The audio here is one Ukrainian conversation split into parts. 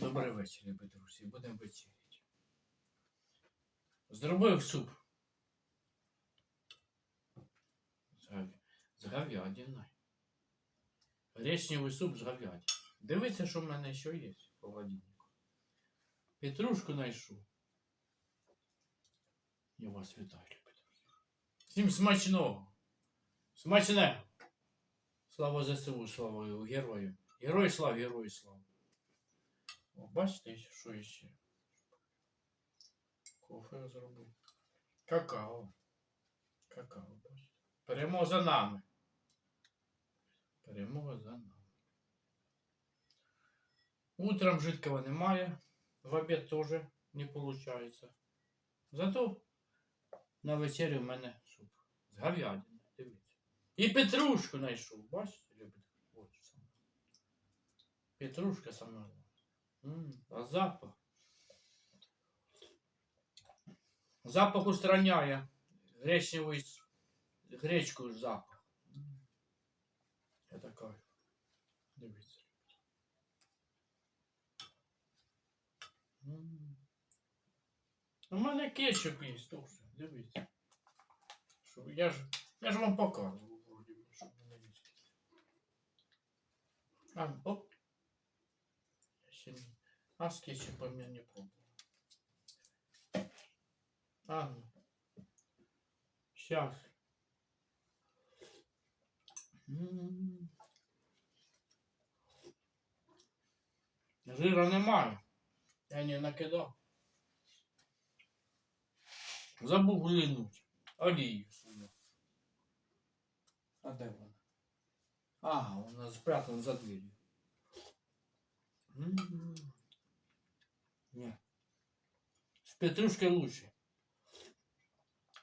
Добрий вечір, любі друзі. Будемо вечеряти. Зробив суп. З говядиною. Гречневий суп з говядиною. Дивіться, що в мене ще є в холодильнику. Петрушку знайшов. Я вас вітаю, любі друзі. Всім смачного. Смачне. Слава ЗСУ, слава герою. Герой слав, герой слав. Бачите, що ще? Кофе зробив. Какао. Какао, бачите. Перемога за нами. Перемога за нами. Утром жидкого немає. В обід теж не виходить. Зато на вечері в мене суп. З говядини. Дивіться. І петрушку знайшов. Бачите, саме. Петрушка саме. М, А запах. Запах устраняє гречневий гречку запах. Я така. Дивіться. У мене кетчуп є теж. Дивіться. Що, я, ж, я ж вам показував, вроді, що в мене є. А, оп. Я ще не... А с кетчупом я не пробовал. А, ну. Сейчас. Жира немає. Я не накидав. Забув глинуть. Олію сюди. А де вона? Ага, вона спрятана за дверью. М. С петрушкой лучше.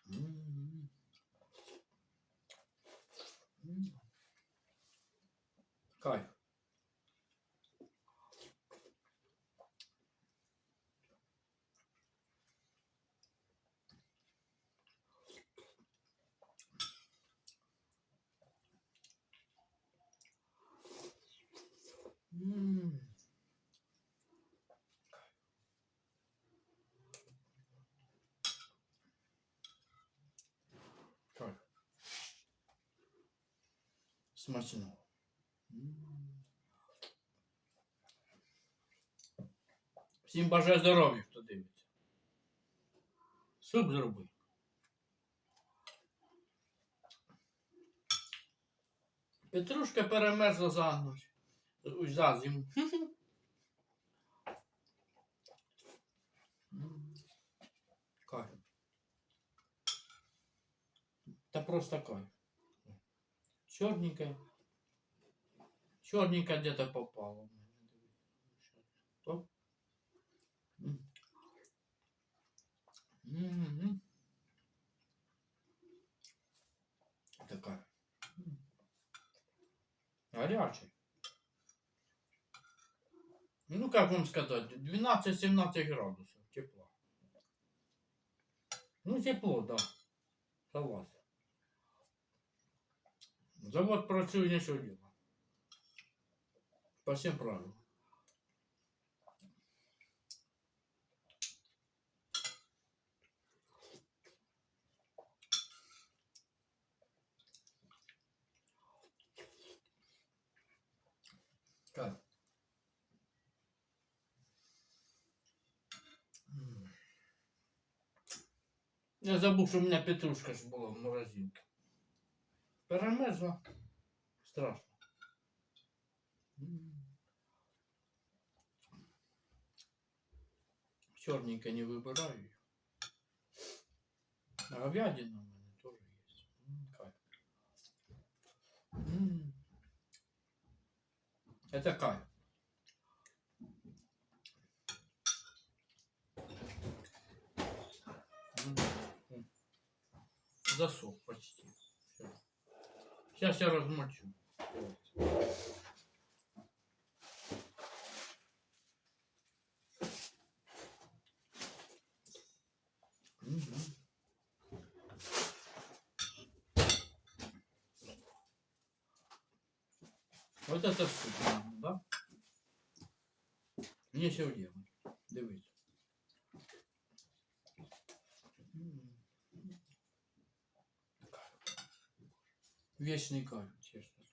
М. М. Кайф. М. Кайф. Смачно. Всім бажаю здоров'я, хто дивиться. Суп зроби. Петрушка перемерзла за. Ой, за зиму. Кайф. Та просто кайф. Черненькая. Черненькая где-то попала. Такая. М. Горячий. Ну, как вам сказать, 12-17 градусов тепла. Ну, тепло, да. Согласен. Завод працює не щоденно. По всем правилам. Как? М. Я забув, що у мене петрушка ж була в морозилці. Перемерзла. Страшно. Чорненько не вибираю. Говядина у мене теж є. Кайф. Это кайф. Засох почти. Сейчас я размочу. Вот это вкусно, да? Мені сьогодні. Дивіться. Вічний кайф, чесно.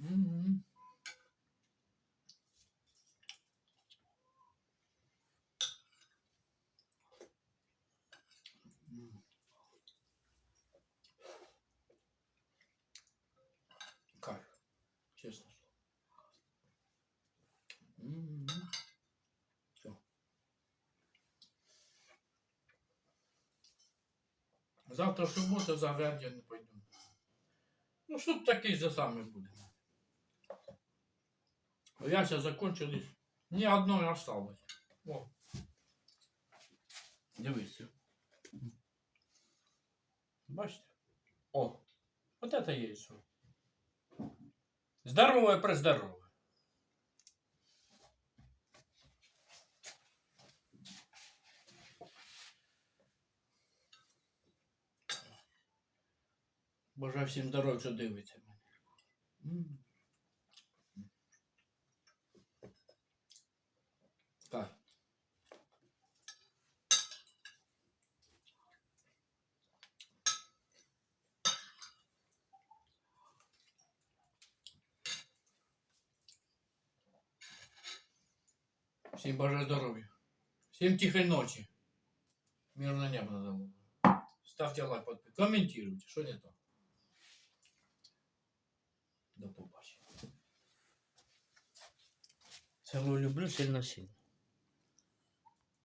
М. М. Кайф, чесно. М. Всё. Завтра субота, завтра я не пойду. Ну, суп такий же самий буде. Я сейчас закончились. Ні одної осталось. О. Дивіться. Бачите? О, вот это есть. Здоровое прездоровое. Бажаю всім здоров'я, що дивиться мене. М. Так. Всім бажаю здоров'я. Всім тихої ночі. Мирне небо над головою. Ставьте лайк, подписывайтесь, комментируйте, что не то. До побачення. Целую люблю сильно-сильно.